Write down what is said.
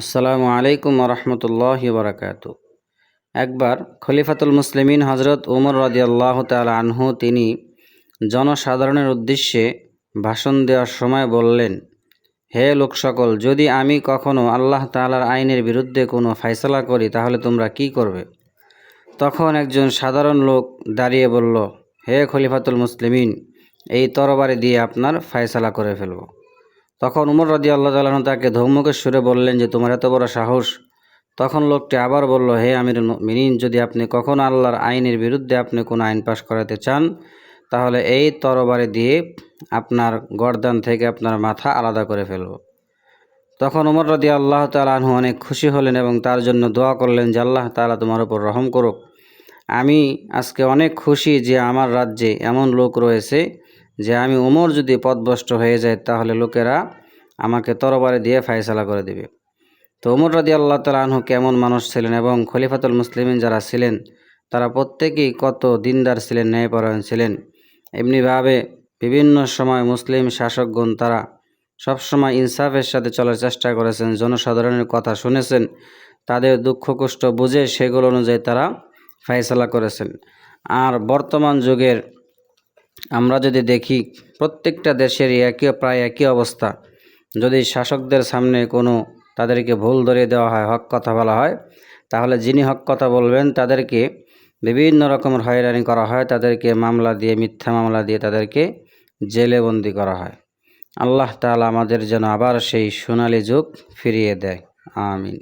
আসসালামু আলাইকুম রহমতুল্লাহ বারাকাত একবার খলিফাতুল মুসলিমিন হজরত উমর রদিয়াল্লাহ তাল আনহু তিনি জনসাধারণের উদ্দেশ্যে ভাষণ দেওয়ার সময় বললেন, হে লোক সকল, যদি আমি কখনো আল্লাহ তালার আইনের বিরুদ্ধে কোনো ফাইসলা করি, তাহলে তোমরা কি করবে? তখন একজন সাধারণ লোক দাঁড়িয়ে বলল, হে খলিফাতুল মুসলিমিন, এই তরবারি দিয়ে আপনার ফায়সালা করে ফেলব। তখন উমর রদি আল্লাহ তালন তাকে ধৌমকের সুরে বললেন যে, তোমার এত বড় সাহস? তখন লোকটি আবার বলল, হে আমির মিনিন যদি আপনি কখনো আল্লাহর আইনের বিরুদ্ধে আপনি কোনো আইন পাশ করাতে চান, তাহলে এই তরবারি দিয়ে আপনার গরদান থেকে আপনার মাথা আলাদা করে ফেলব। তখন উমর রদি আল্লাহ তালু অনেক খুশি হলেন এবং তার জন্য দোয়া করলেন যে, আল্লাহ তালা তোমার উপর রহম করুক। আমি আজকে অনেক খুশি যে, আমার রাজ্যে এমন লোক রয়েছে যে আমি উমর যদি পদভষ্ট হয়ে যায়, তাহলে লোকেরা আমাকে তরবারে দিয়ে ফায়সালা করে দেবে। তো উমর রাদি আল্লাহ তালু কেমন মানুষ ছিলেন এবং খলিফাতুল মুসলিমিন যারা ছিলেন, তারা প্রত্যেকেই কত দিনদার ছিলেন, ন্যায়পরায়ণ ছিলেন। এমনিভাবে বিভিন্ন সময় মুসলিম শাসকগণ তারা সবসময় ইনসাফের সাথে চলার চেষ্টা করেছেন, জনসাধারণের কথা শুনেছেন, তাদের দুঃখ কষ্ট বুঝে সেগুলো অনুযায়ী তারা ফায়সালা করেছেন। আর বর্তমান যুগের আমরা যদি দেখি, প্রত্যেকটা দেশেরই একই, প্রায় একই অবস্থা। যদি শাসকদের সামনে কোনো তাদেরকে ভুল ধরিয়ে দেওয়া হয়, হক কথা বলা হয়, তাহলে যিনি হক কথা বলবেন, তাদেরকে বিভিন্ন রকমের হয়রানি করা হয়। তাদেরকে মামলা দিয়ে, মিথ্যা মামলা দিয়ে তাদেরকে জেলে বন্দি করা হয়। আল্লাহ তালা আমাদের যেন আবার সেই সোনালি যুগ ফিরিয়ে দেয়। আমিন।